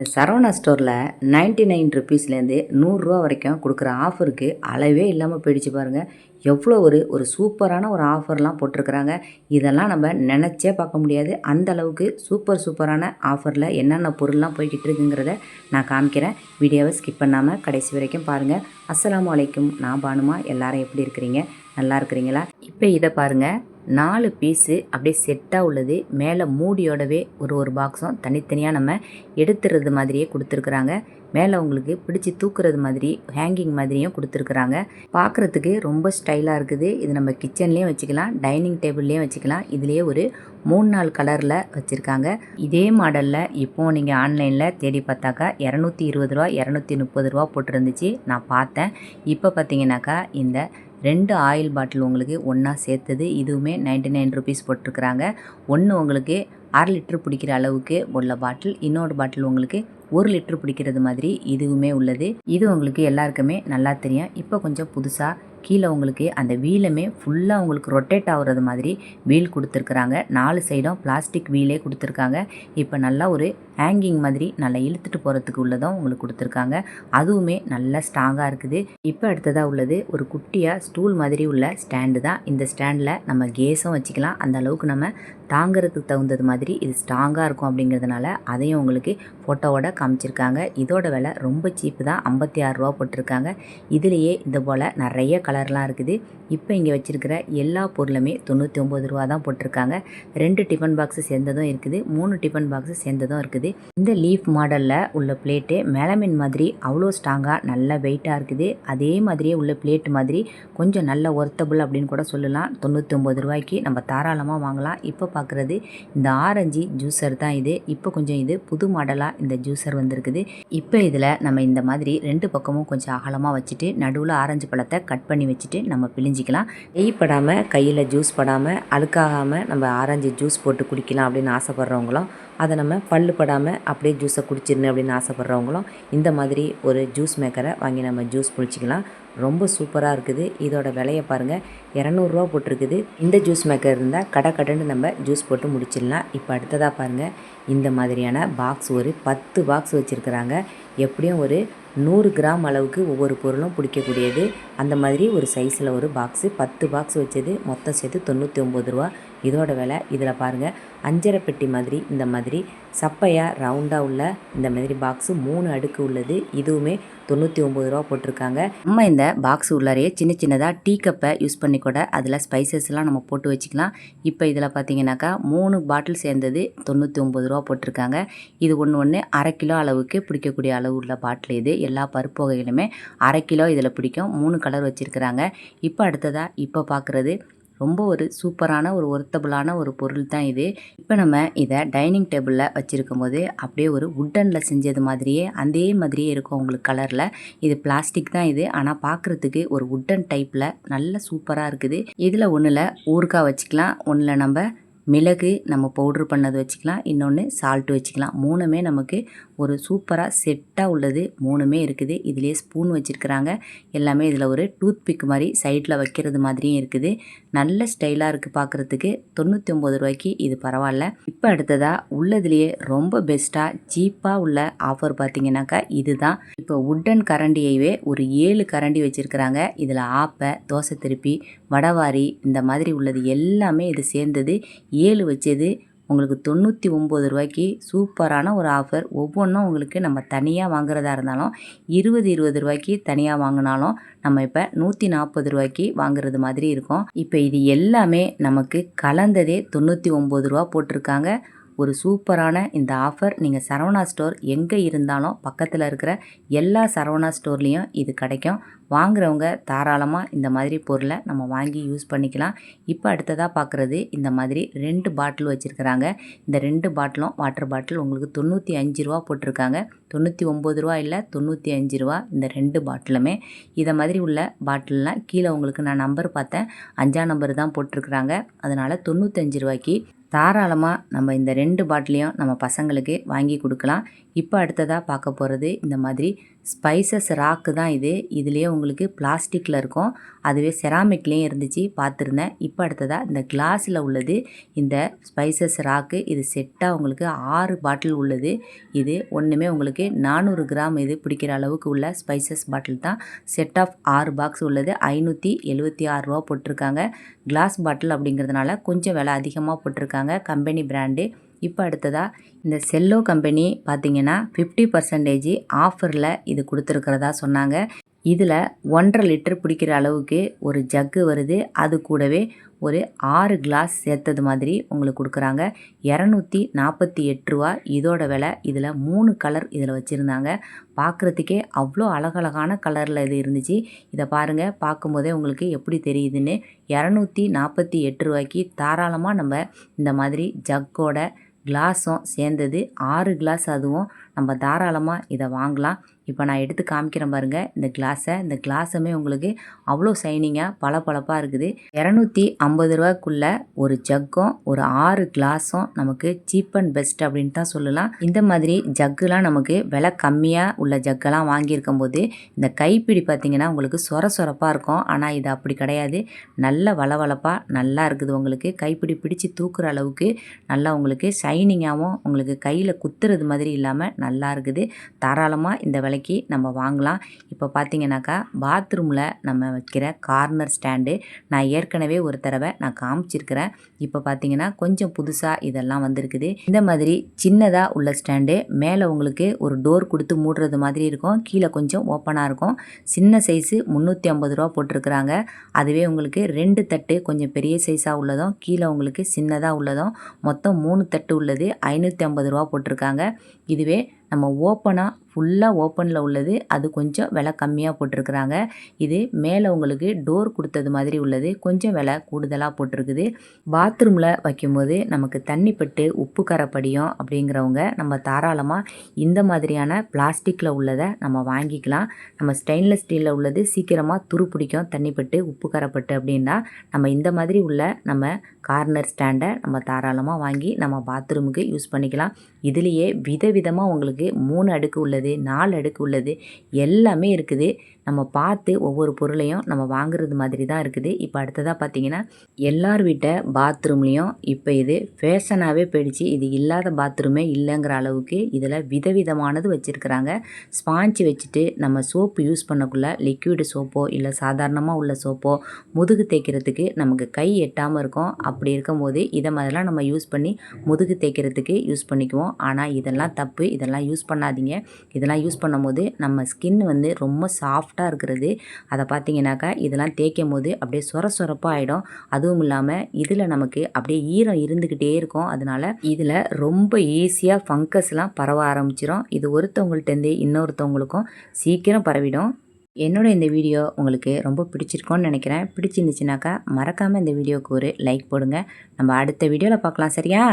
சரவணா ஸ்டோரில் ninety nine ருபீஸ்லேருந்து நூறுரூவா வரைக்கும் கொடுக்குற ஆஃபருக்கு அளவே இல்லாமல் போயிடுச்சு பாருங்கள் எவ்வளோ ஒரு ஒரு சூப்பரான ஒரு ஆஃபர்லாம் போட்டிருக்கிறாங்க. இதெல்லாம் நம்ம நினச்சே பார்க்க முடியாது. அந்த அளவுக்கு சூப்பர் சூப்பரான ஆஃபரில் என்னென்ன பொருள்லாம் போய்கிட்டு இருக்குங்கிறத நான் காமிக்கிறேன். வீடியோவை ஸ்கிப் பண்ணாமல் கடைசி வரைக்கும் பாருங்கள் அஸ்ஸலாமு அலைக்கும். நான் பானுமா. எல்லாரும் எப்படி இருக்கிறீங்க? நல்லா இருக்கிறீங்களா? இப்போ இதை பாருங்கள் நாலு பீஸு அப்படியே செட்டாக உள்ளது. மேலே மூடியோடவே ஒரு ஒரு பாக்ஸும் தனித்தனியாக நம்ம எடுத்துறது மாதிரியே கொடுத்துருக்குறாங்க. மேலே உங்களுக்கு பிடிச்சி தூக்குறது மாதிரி ஹேங்கிங் மாதிரியும் கொடுத்துருக்குறாங்க. பார்க்குறதுக்கு ரொம்ப ஸ்டைலாக இருக்குது. இது நம்ம கிச்சன்லேயும் வச்சுக்கலாம் டைனிங் டேபிள்லேயும் வச்சுக்கலாம். இதுலேயே ஒரு மூணு நாலு கலரில் வச்சுருக்காங்க. இதே மாடலில் இப்போது நீங்கள் ஆன்லைனில் தேடி பார்த்தாக்கா இரநூத்தி இருபது ரூபா இரநூத்தி முப்பது ரூபா போட்டிருந்துச்சு. நான் பார்த்தேன். இப்போ பார்த்தீங்கன்னாக்கா இந்த ரெண்டு ஆயில் பாட்டில் உங்களுக்கு ஒன்றா சேர்த்தது. இதுவுமே நைன்டி நைன் ருபீஸ் போட்டிருக்கிறாங்க. ஒன்று உங்களுக்கு அரை லிட்ரு பிடிக்கிற அளவுக்கு உள்ள பாட்டில் இன்னொரு பாட்டில் உங்களுக்கு ஒரு லிட்ரு பிடிக்கிறது மாதிரி இதுவுமே உள்ளது. இது உங்களுக்கு எல்லாருக்குமே நல்லா தெரியும். இப்போ கொஞ்சம் புதுசாக கீழே உங்களுக்கு அந்த வீலுமே ஃபுல்லாக உங்களுக்கு ரொட்டேட் ஆகுறது மாதிரி வீல் கொடுத்துருக்குறாங்க. நாலு சைடும் பிளாஸ்டிக் வீலே கொடுத்துருக்காங்க. இப்போ நல்லா ஒரு ஹேங்கிங் மாதிரி நல்லா இழுத்துட்டு போகிறதுக்கு உள்ளதும் உங்களுக்கு கொடுத்துருக்காங்க. அதுவுமே நல்லா ஸ்ட்ராங்காக இருக்குது. இப்போ அடுத்ததாக உள்ளது ஒரு குட்டியாக ஸ்டூல் மாதிரி உள்ள ஸ்டாண்டு தான். இந்த ஸ்டாண்டில் நம்ம கேஸும் வச்சுக்கலாம். அந்த அளவுக்கு நம்ம தாங்கிறதுக்கு தகுந்தது மாதிரி இது ஸ்ட்ராங்காக இருக்கும் அப்படிங்கிறதுனால அதையும் உங்களுக்கு ஃபோட்டோவோட காமிச்சிருக்காங்க. இதோட விலை ரொம்ப சீப்பு தான். ஐம்பத்தி ஆறு ரூபா போட்டிருக்காங்க. இதுலேயே இது போல் நிறைய கலர்லாம் இருக்குது. இப்போ இங்கே வச்சுருக்கிற எல்லா பொருளுமே தொண்ணூற்றி ஒம்பது ரூபா தான் போட்டிருக்காங்க. ரெண்டு டிஃபன் பாக்ஸு சேர்ந்ததும் இருக்குது. மூணு டிஃபன் பாக்ஸு சேர்ந்ததும் இருக்குது. இந்த லீஃப் மாடலில் உள்ள பிளேட்டு மேலமின் மாதிரி அவ்வளோ ஸ்ட்ராங்காக நல்ல வெயிட்டாக இருக்குது. அதே மாதிரியே உள்ள பிளேட் மாதிரி கொஞ்சம் நல்ல ஒர்த்தபுள் அப்படின்னு கூட சொல்லலாம். தொண்ணூற்றி ரூபாய்க்கு நம்ம தாராளமாக வாங்கலாம். இப்போ பார்க்குறது இந்த ஆரஞ்சு ஜூஸர் தான் இது. இப்போ கொஞ்சம் இது புது மாடலாக இந்த ஜூஸர் வந்திருக்குது. இப்போ இதில் நம்ம இந்த மாதிரி ரெண்டு பக்கமும் கொஞ்சம் அகலமாக வச்சுட்டு நடுவில் ஆரஞ்சு பழத்தை கட் பண்ணி வச்சுட்டு நம்ம பிழிஞ்சிக்கலாம். நெய் படாமல் கையில் ஜூஸ் படாமல் அழுக்காகாமல் நம்ம ஆரஞ்சு ஜூஸ் போட்டு குடிக்கலாம் அப்படின்னு ஆசைப்பட்றவங்களும் அதை நம்ம பல்லு படாமல் அப்படியே ஜூஸை குடிச்சிடணும் அப்படின்னு ஆசைப்பட்றவங்களும் இந்த மாதிரி ஒரு ஜூஸ் மேக்கரை வாங்கி நம்ம ஜூஸ் குடிச்சிக்கலாம். ரொம்ப சூப்பராக இருக்குது. இதோட விலையை பாருங்கள் இரநூறுவா போட்டிருக்குது. இந்த ஜூஸ் மேக்கர் இருந்தால் கடை கடைன்னு நம்ம ஜூஸ் போட்டு முடிச்சிடலாம். இப்போ அடுத்ததாக பாருங்கள் இந்த மாதிரியான பாக்ஸ் ஒரு பத்து பாக்ஸ் வச்சுருக்குறாங்க. எப்படியும் ஒரு நூறு கிராம் அளவுக்கு ஒவ்வொரு பொருளும் பிடிக்கக்கூடியது. அந்த மாதிரி ஒரு சைஸில் ஒரு பாக்ஸு பத்து பாக்ஸ் வச்சது மொத்தம் சேர்த்து தொண்ணூற்றி ஒம்பது ரூபா. இதோட விலை இதில் பாருங்கள் அஞ்சரை பெட்டி மாதிரி இந்த மாதிரி சப்பையாக ரவுண்டாக உள்ள இந்த மாதிரி பாக்ஸு மூணு அடுக்கு உள்ளது. இதுவுமே தொண்ணூற்றி ஒம்பது ரூபா போட்டிருக்காங்க. நம்ம இந்த பாக்ஸ் உள்ளாரையே சின்ன சின்னதாக டீ கப்பை யூஸ் பண்ணி கூட அதில் ஸ்பைசஸ்லாம் நம்ம போட்டு வச்சுக்கலாம். இப்போ இதில் பார்த்தீங்கன்னாக்கா மூணு பாட்டில் சேர்ந்தது தொண்ணூற்றி ஒம்பது ரூபா போட்டிருக்காங்க. இது ஒன்று ஒன்று அரை கிலோ அளவுக்கு பிடிக்கக்கூடிய அளவு உள்ள பாட்டில் இது. எல்லா பருப்பு வகைகளுமே அரை கிலோ இதில் பிடிக்கும். மூணு கலர் வச்சுருக்கிறாங்க. இப்போ அடுத்ததாக இப்போ பார்க்குறது ரொம்ப ஒரு சூப்பரான ஒரு ஒர்த்தபுளான ஒரு பொருள் தான் இது. இப்போ நம்ம இதை டைனிங் டேபிளில் வச்சுருக்கும் போது அப்படியே ஒரு உட்டனில் செஞ்சது மாதிரியே அதே மாதிரியே இருக்கும் உங்களுக்கு கலரில் இது பிளாஸ்டிக் தான் இது. ஆனால் பார்க்குறதுக்கு ஒரு உட்டன் டைப்பில் நல்ல சூப்பராக இருக்குது. இதில் ஒன்றில் ஊறுகாய் வச்சுக்கலாம் ஒன்றில் நம்ம மிளகு நம்ம பவுட்ரு பண்ணது வச்சுக்கலாம் இன்னொன்று சால்ட்டு வச்சுக்கலாம். மூணுமே நமக்கு ஒரு சூப்பராக செட்டாக உள்ளது. மூணுமே இருக்குது. இதுலேயே ஸ்பூன் வச்சுருக்குறாங்க. எல்லாமே இதில் ஒரு டூத் பிக் மாதிரி சைடில் வைக்கிறது மாதிரியும் இருக்குது. நல்ல ஸ்டைலாக இருக்குது பார்க்குறதுக்கு தொண்ணூற்றி ஒம்பது ரூபாய்க்கு இது பரவாயில்ல. இப்போ அடுத்ததாக உள்ளதுலேயே ரொம்ப பெஸ்ட்டாக சீப்பாக உள்ள ஆஃபர் பார்த்தீங்கன்னாக்கா இதுதான். இப்போ உட்டன் கரண்டியவே ஒரு ஏழு கரண்டி வச்சுருக்கிறாங்க. இதில் ஆப்பை தோசை திருப்பி வடவாரி இந்த மாதிரி உள்ளது எல்லாமே இது சேர்ந்தது. ஏழு வச்சது உங்களுக்கு தொண்ணூற்றி ஒம்பது ரூபாய்க்கு சூப்பரான ஒரு ஆஃபர். ஒவ்வொன்றும் உங்களுக்கு நம்ம தனியாக வாங்குறதா இருந்தாலும் இருபது இருபது ரூபாய்க்கு தனியாக வாங்கினாலும் நம்ம இப்போ நூற்றி நாற்பது ரூபாய்க்கு வாங்குறது மாதிரி இருக்கும். இப்போ இது எல்லாமே நமக்கு கலந்ததே தொண்ணூற்றி ஒம்பது ரூபா போட்டிருக்காங்க. ஒரு சூப்பரான இந்த ஆஃபர். நீங்கள் சரவணா ஸ்டோர் எங்கே இருந்தாலும் பக்கத்தில் இருக்கிற எல்லா சரவணா ஸ்டோர்லேயும் இது கிடைக்கும். வாங்குறவங்க தாராளமாக இந்த மாதிரி பொருளை நம்ம வாங்கி யூஸ் பண்ணிக்கலாம். இப்போ அடுத்ததாக பார்க்குறது இந்த மாதிரி ரெண்டு பாட்டில் வச்சுருக்கிறாங்க. இந்த ரெண்டு பாட்டிலும் வாட்டர் பாட்டில் உங்களுக்கு தொண்ணூற்றி அஞ்சு ரூபா போட்டிருக்காங்க. தொண்ணூற்றி ஒம்பது ரூபா இல்லை தொண்ணூற்றி அஞ்சு ரூபா இந்த ரெண்டு பாட்டிலுமே. இதை மாதிரி உள்ள பாட்டில்லாம் கீழே உங்களுக்கு நான் நம்பர் பார்த்தேன். அஞ்சாம் நம்பர் தான் போட்டிருக்குறாங்க. அதனால் தொண்ணூத்தஞ்சு ரூபாய்க்கு தாராளமாக நம்ம இந்த ரெண்டு பாட்டிலையும் நம்ம பசங்களுக்கு வாங்கி கொடுக்கலாம். இப்போ அடுத்ததாக பார்க்க போகிறது இந்த மாதிரி ஸ்பைசஸ் ராக்கு தான் இது. இதுலேயே உங்களுக்கு பிளாஸ்டிக்கில் இருக்கும். அதுவே செராமிக்லேயும் இருந்துச்சு பார்த்துருந்தேன். இப்போ அடுத்ததாக இந்த கிளாஸில் உள்ளது இந்த ஸ்பைசஸ் ராக்கு இது செட்டாக உங்களுக்கு ஆறு பாட்டில் உள்ளது. இது ஒன்றுமே உங்களுக்கு நானூறு கிராம் இது பிடிக்கிற அளவுக்கு உள்ள ஸ்பைசஸ் பாட்டில் தான். செட் ஆஃப் ஆறு பாக்ஸ் உள்ளது. ஐநூற்றி எழுபத்தி ஆறு ரூபா போட்டிருக்காங்க. கிளாஸ் பாட்டில் அப்படிங்கிறதுனால கொஞ்சம் விலை அதிகமாக போட்டிருக்காங்க. Company brand. இப்போ அடுத்ததாக இந்த செல்லோ கம்பெனி பார்த்திங்கன்னா ஃபிஃப்டி பர்சன்டேஜ் ஆஃபரில் இது கொடுத்துருக்கிறதா சொன்னாங்க. இதில் ஒன்றரை லிட்டர் பிடிக்கிற அளவுக்கு ஒரு ஜக்கு வருது. அது கூடவே ஒரு ஆறு கிளாஸ் சேர்த்தது மாதிரி உங்களுக்கு கொடுக்குறாங்க. இரநூத்தி நாற்பத்தி எட்டு ரூபா. இதோட விலை இதில் மூணு கலர் இதில் வச்சுருந்தாங்க. பார்க்குறதுக்கே அவ்வளோ அழகழகான கலரில் இது இருந்துச்சு. இதை பாருங்கள் பார்க்கும்போதே உங்களுக்கு எப்படி தெரியுதுன்னு. இரநூத்தி நாற்பத்தி எட்டு ரூபாய்க்கு தாராளமாக நம்ம இந்த மாதிரி ஜக்கோட கிளாஸும் சேர்ந்தது. ஆறு கிளாஸ் அதுவும் நம்ம தாராளமாக இதை வாங்கலாம். இப்போ நான் எடுத்து காமிக்கிறேன் பாருங்கள் இந்த கிளாஸை இந்த கிளாஸுமே உங்களுக்கு அவ்வளோ சைனிங்காக பளபளப்பாக இருக்குது. இரநூத்தி ஐம்பது ரூபாய்க்குள்ள ஒரு ஜக்கும் ஒரு ஆறு கிளாஸும் நமக்கு சீப் அண்ட் பெஸ்ட் அப்படின்னு தான் சொல்லலாம். இந்த மாதிரி ஜக்குலாம் நமக்கு விலை கம்மியாக உள்ள ஜக்கெல்லாம் வாங்கியிருக்கும் போது இந்த கைப்பிடி பார்த்திங்கன்னா உங்களுக்கு சொர சொரப்பாக இருக்கும். ஆனால் இது அப்படி கிடையாது. நல்ல வளவளப்பாக நல்லா இருக்குது உங்களுக்கு. கைப்பிடி பிடிச்சி தூக்குற அளவுக்கு நல்லா உங்களுக்கு ஷைனிங்காகவும் உங்களுக்கு கையில் குத்துறது மாதிரி இல்லாமல் நல்லா இருக்குது தாராளமாக இந்த விலைக்கு நம்ம வாங்கலாம். இப்போ பார்த்தீங்கன்னாக்கா பாத்ரூமில் நம்ம வைக்கிற கார்னர் ஸ்டாண்டு நான் ஏற்கனவே ஒரு தடவை நான் காமிச்சிருக்கிறேன். இப்போ பார்த்தீங்கன்னா கொஞ்சம் புதுசாக இதெல்லாம் வந்திருக்குது. இந்த மாதிரி சின்னதாக உள்ள ஸ்டாண்டு மேலே உங்களுக்கு ஒரு டோர் கொடுத்து மூடுறது மாதிரி இருக்கும். கீழே கொஞ்சம் ஓப்பனாக இருக்கும். சின்ன சைஸு முந்நூற்றி ஐம்பது ரூபா போட்டிருக்கிறாங்க. அதுவே உங்களுக்கு ரெண்டு தட்டு கொஞ்சம் பெரிய சைஸாக உள்ளதும் கீழே உங்களுக்கு சின்னதாக உள்ளதும் மொத்தம் மூணு தட்டு உள்ளது ஐநூற்றி ஐம்பது ரூபா போட்டிருக்காங்க. இதுவே நம்ம ஓப்பனாக ஃபுல்லாக ஓப்பனில் உள்ளது. அது கொஞ்சம் விலை கம்மியாக போட்டிருக்கிறாங்க. இது மேலே உங்களுக்கு டோர் கொடுத்தது மாதிரி உள்ளது. கொஞ்சம் விலை கூடுதலாக போட்டிருக்குது. பாத்ரூமில் வைக்கும்போது நமக்கு தண்ணி பட்டு உப்பு கரைப்படியும் அப்படிங்கிறவங்க நம்ம தாராளமாக இந்த மாதிரியான பிளாஸ்டிக்கில் உள்ளதை நம்ம வாங்கிக்கலாம். நம்ம ஸ்டெயின்லெஸ் ஸ்டீலில் உள்ளது சீக்கிரமாக துரு பிடிக்கும். தண்ணி பட்டு உப்பு கரைப்பட்டு அப்படின்னா நம்ம இந்த மாதிரி உள்ள நம்ம கார்னர் ஸ்டாண்டை நம்ம தாராளமாக வாங்கி நம்ம பாத்ரூமுக்கு யூஸ் பண்ணிக்கலாம். இதுலேயே விதவிதமாக உங்களுக்கு மூணு அடுக்கு உள்ளது. உள்ளது நாலு அடுக்கு உள்ளது எல்லாமே இருக்குது. நம்ம பார்த்து ஒவ்வொரு பொருளையும் நம்ம வாங்குறது மாதிரி தான் இருக்குது. இப்போ அடுத்ததாக பார்த்தீங்கன்னா எல்லார் வீட்டை பாத்ரூம்லேயும் இப்போ இது ஃபேஷனாகவே போயிடுச்சு. இது இல்லாத பாத்ரூமே இல்லைங்கிற அளவுக்கு இதில் விதவிதமானது வச்சுருக்குறாங்க. ஸ்பாஞ்சு வச்சுட்டு நம்ம சோப்பு யூஸ் பண்ணக்குள்ளே லிக்விடு சோப்போ இல்லை சாதாரணமாக உள்ள சோப்போ முதுகு தேய்க்கிறதுக்கு நமக்கு கை எட்டாமல் இருக்கும். அப்படி இருக்கும்போது இதை மாதிரிலாம் நம்ம யூஸ் பண்ணி முதுகு தேய்க்கிறதுக்கு யூஸ் பண்ணிக்குவோம். ஆனால் இதெல்லாம் தப்பு. இதெல்லாம் யூஸ் பண்ணாதீங்க. இதெல்லாம் யூஸ் பண்ணும்போது நம்ம ஸ்கின் வந்து ரொம்ப சாஃப்டாக இருக்கிறது. அதை பார்த்தீங்கன்னாக்கா இதெல்லாம் தேய்க்கும் போது அப்படியே சொர சொரப்பாக ஆகிடும் அதுவும் இல்லாமல் இதில் நமக்கு அப்படியே ஈரம் இருந்துக்கிட்டே இருக்கும். அதனால் இதில் ரொம்ப ஈஸியாக ஃபங்கஸ்லாம் பரவ ஆரம்பிச்சிடும் இது ஒருத்தவங்கள்ட்டேருந்து இன்னொருத்தவங்களுக்கும் சீக்கிரம் பரவிடும். என்னோட இந்த வீடியோ உங்களுக்கு ரொம்ப பிடிச்சிருக்கோன்னு நினைக்கிறேன். பிடிச்சிருந்துச்சுனாக்கா மறக்காமல் இந்த வீடியோவுக்கு ஒரு லைக் போடுங்க. நம்ம அடுத்த வீடியோவில் பார்க்கலாம் சரியா?